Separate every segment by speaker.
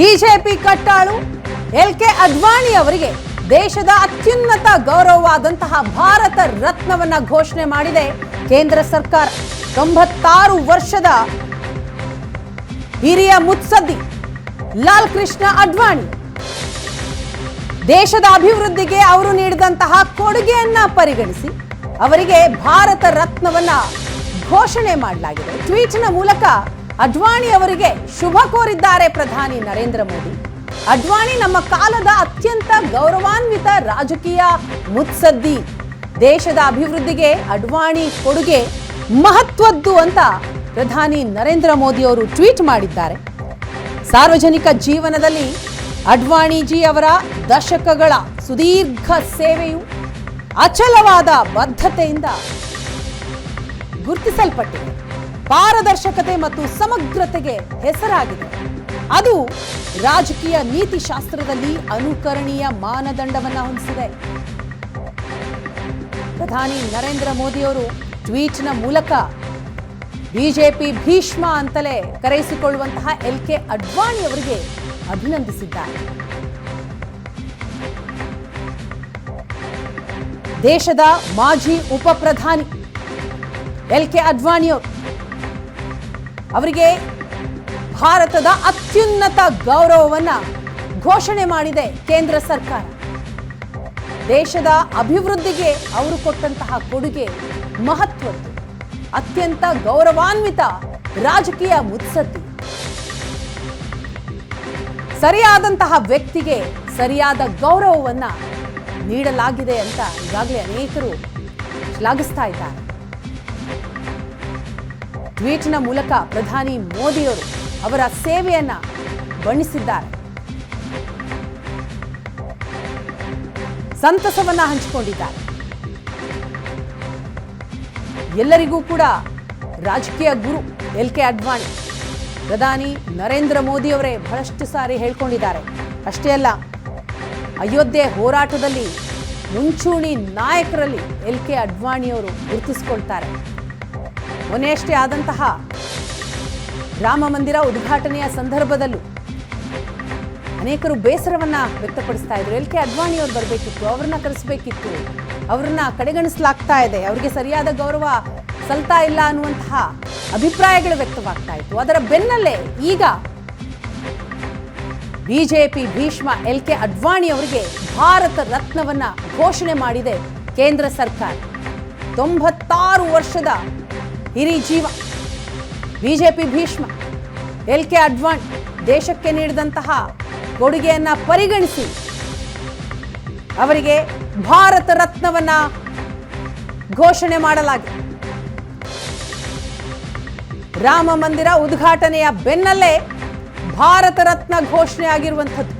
Speaker 1: BJP ಕಟ್ಟಾಳು. L K Advani ಅವರಿಗೆ ದೇಶದ ಅತ್ಯುನ್ನತ ಗೌರವವಾದಂತಹ ಭಾರತ ರತ್ನವನ್ನ ಘೋಷಣೆ ಮಾಡಿದೆ ಕೇಂದ್ರ ಸರ್ಕಾರ. ತೊಂಬತ್ತಾರು ವರ್ಷದ ಹಿರಿಯ ಮುತ್ಸದ್ದಿ ಲಾಲ್ ಕೃಷ್ಣ ಅಡ್ವಾಣಿ. ದೇಶದ ಅಭಿವೃದ್ಧಿಗೆ ಅವರು ನೀಡಿದಂತಹ ಕೊಡುಗೆಯನ್ನ ಪರಿಗಣಿಸಿ ಅವರಿಗೆ ಭಾರತ ರತ್ನವನ್ನ ಘೋಷಣೆ ಮಾಡಲಾಗಿದೆ. ಟ್ವೀಟ್ನ ಮೂಲಕ ಅಡ್ವಾಣಿ ಅವರಿಗೆ ಶುಭ ಕೋರಿದ್ದಾರೆ ಪ್ರಧಾನಿ ನರೇಂದ್ರ ಮೋದಿ. ಅಡ್ವಾಣಿ ನಮ್ಮ ಕಾಲದ ಅತ್ಯಂತ ಗೌರವಾನ್ವಿತ ರಾಜಕೀಯ ಮುತ್ಸದ್ದಿ. ದೇಶದ ಅಭಿವೃದ್ಧಿಗೆ ಅಡ್ವಾಣಿ ಕೊಡುಗೆ ಮಹತ್ವದ್ದು ಅಂತ ಪ್ರಧಾನಿ ನರೇಂದ್ರ ಮೋದಿ ಅವರು ಟ್ವೀಟ್ ಮಾಡಿದ್ದಾರೆ. ಸಾರ್ವಜನಿಕ ಜೀವನದಲ್ಲಿ ಅಡ್ವಾಣಿಜಿ ಅವರ ದಶಕಗಳ ಸುದೀರ್ಘ ಸೇವೆಯು ಅಚಲವಾದ ಬದ್ಧತೆಯಿಂದ ಗುರುತಿಸಲ್ಪಟ್ಟಿದೆ. ಪಾರದರ್ಶಕತೆ ಮತ್ತು ಸಮಗ್ರತೆಗೆ ಹೆಸರಾಗಿದೆ. ಅದು ರಾಜಕೀಯ ನೀತಿಶಾಸ್ತ್ರದಲ್ಲಿ ಅನುಕರಣೀಯ ಮಾನದಂಡವನ್ನ ಹೊಂದಿಸಿದೆ. ಪ್ರಧಾನಿ ನರೇಂದ್ರ ಮೋದಿಯವರು ಟ್ವೀಟ್ನ ಮೂಲಕ ಬಿಜೆಪಿ ಭೀಷ್ಮ ಅಂತಲೇ ಕರೆಯಿಸಿಕೊಳ್ಳುವಂತಹ ಎಲ್ ಕೆ ಅಡ್ವಾಣಿ ಅವರಿಗೆ ಅಭಿನಂದಿಸಿದ್ದಾರೆ. ದೇಶದ ಮಾಜಿ ಉಪ ಪ್ರಧಾನಿ ಎಲ್ ಕೆ ಅಡ್ವಾಣಿಯವರು ಅವರಿಗೆ ಭಾರತದ ಅತ್ಯುನ್ನತ ಗೌರವವನ್ನ ಘೋಷಣೆ ಮಾಡಿದೆ ಕೇಂದ್ರ ಸರ್ಕಾರ. ದೇಶದ ಅಭಿವೃದ್ಧಿಗೆ ಅವರು ಕೊಟ್ಟಂತಹ ಕೊಡುಗೆ ಮಹತ್ವದ್ದು ಅತ್ಯಂತ ಗೌರವಾನ್ವಿತ ರಾಜಕೀಯ ಮುತ್ಸದ್ದಿ. ಸರಿಯಾದಂತಹ ವ್ಯಕ್ತಿಗೆ ಸರಿಯಾದ ಗೌರವವನ್ನ ನೀಡಲಾಗಿದೆ ಅಂತ ಈಗಾಗಲೇ ಅನೇಕರು ಶ್ಲಾಘಿಸ್ತಾ ಇದ್ದಾರೆ. ಟ್ವೀಟ್ನ ಮೂಲಕ ಪ್ರಧಾನಿ ಮೋದಿಯವರು ಅವರ ಸೇವೆಯನ್ನ ಬಣ್ಣಿಸಿದ್ದಾರೆ. ಸಂತಸವನ್ನ ಹಂಚಿಕೊಂಡಿದ್ದಾರೆ. ಎಲ್ಲರಿಗೂ ಕೂಡ ರಾಜಕೀಯ ಗುರು ಎಲ್ ಕೆ ಅಡ್ವಾಣಿ, ಪ್ರಧಾನಿ ನರೇಂದ್ರ ಮೋದಿ ಅವರೇ ಬಹಳಷ್ಟು ಸಾರಿ ಹೇಳ್ಕೊಂಡಿದ್ದಾರೆ. ಅಷ್ಟೇ ಅಲ್ಲ, ಅಯೋಧ್ಯೆ ಹೋರಾಟದಲ್ಲಿ ಮುಂಚೂಣಿ ನಾಯಕರಲ್ಲಿ ಎಲ್ ಕೆ ಅಡ್ವಾಣಿಯವರು ಗುರುತಿಸಿಕೊಳ್ತಾರೆ. ಮೊನ್ನೆಯಷ್ಟೇ ಆದಂತಹ ರಾಮ ಮಂದಿರ ಉದ್ಘಾಟನೆಯ ಸಂದರ್ಭದಲ್ಲೂ ಅನೇಕರು ಬೇಸರವನ್ನ ವ್ಯಕ್ತಪಡಿಸ್ತಾ ಇದ್ರು. ಎಲ್ ಕೆ ಅಡ್ವಾಣಿ ಅವ್ರು ಬರಬೇಕಿತ್ತು, ಅವ್ರನ್ನ ಕರೆಸಬೇಕಿತ್ತು, ಅವ್ರನ್ನ ಕಡೆಗಣಿಸಲಾಗ್ತಾ ಇದೆ. ಅವರಿಗೆ ಸರಿಯಾದ ಗೌರವ ಸಲ್ತಾ ಇಲ್ಲ ಅನ್ನುವಂತಹ ಅಭಿಪ್ರಾಯಗಳು ವ್ಯಕ್ತವಾಗ್ತಾ ಇತ್ತು. ಅದರ ಬೆನ್ನಲ್ಲೇ ಈಗ BJP Bhishma L K Advani ಅವರಿಗೆ ಭಾರತ ರತ್ನವನ್ನ ಘೋಷಣೆ ಮಾಡಿದೆ ಕೇಂದ್ರ ಸರ್ಕಾರ. ತೊಂಬತ್ತಾರು ವರ್ಷದ ಹಿರಿ ಜೀವ. BJP Bhishma, L K Advani ದೇಶಕ್ಕೆ ನೀಡಿದಂತಹ ಕೊಡುಗೆಯನ್ನ ಪರಿಗಣಿಸಿ ಅವರಿಗೆ ಭಾರತ ರತ್ನವನ್ನ ಘೋಷಣೆ ಮಾಡಲಾಗಿದೆ. ರಾಮ ಮಂದಿರ ಉದ್ಘಾಟನೆಯ ಬೆನ್ನಲ್ಲೇ ಭಾರತ ರತ್ನ ಘೋಷಣೆ ಆಗಿರುವಂಥದ್ದು.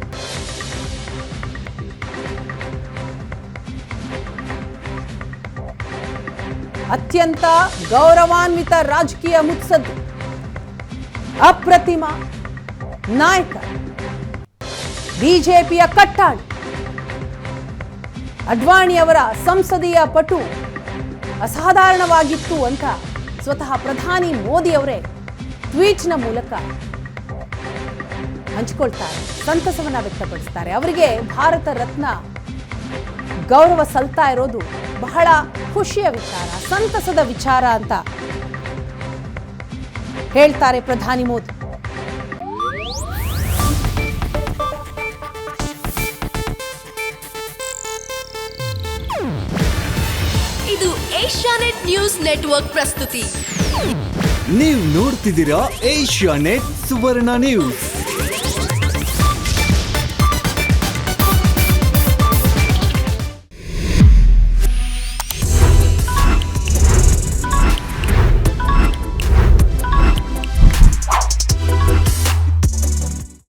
Speaker 1: ಅತ್ಯಂತ ಗೌರವಾನ್ವಿತ ರಾಜಕೀಯ ಮುತ್ಸದ್ದು, ಅಪ್ರತಿಮ ನಾಯಕ, ಬಿಜೆಪಿಯ ಅಡ್ವಾಣಿ ಅವರ ಸಂಸದೀಯ ಪಟು ಅಸಾಧಾರಣವಾಗಿತ್ತು ಅಂತ ಸ್ವತಃ ಪ್ರಧಾನಿ ಮೋದಿ ಅವರೇ ಟ್ವೀಟ್ನ ಮೂಲಕ ಹಂಚಿಕೊಳ್ತಾರೆ, ಸಂತಸವನ್ನ ವ್ಯಕ್ತಪಡಿಸ್ತಾರೆ. ಅವರಿಗೆ ಭಾರತ ರತ್ನ ಗೌರವ ಸಲ್ತಾ ಇರೋದು ಬಹಳ ಖುಷಿಯ ವಿಚಾರ ಸಂತಸದ ವಿಚಾರ ಅಂತ ಹೇಳ್ತಾರೆ ಪ್ರಧಾನಿ ಮೋದಿ.
Speaker 2: ಇದು ಏಷ್ಯಾನೆಟ್ ನ್ಯೂಸ್ ನೆಟ್ವರ್ಕ್ ಪ್ರಸ್ತುತಿ.
Speaker 3: ನೀವು ನೋಡ್ತಿದ್ದೀರಾ ಏಷ್ಯಾನೆಟ್ ಸುವರ್ಣ ನ್ಯೂಸ್.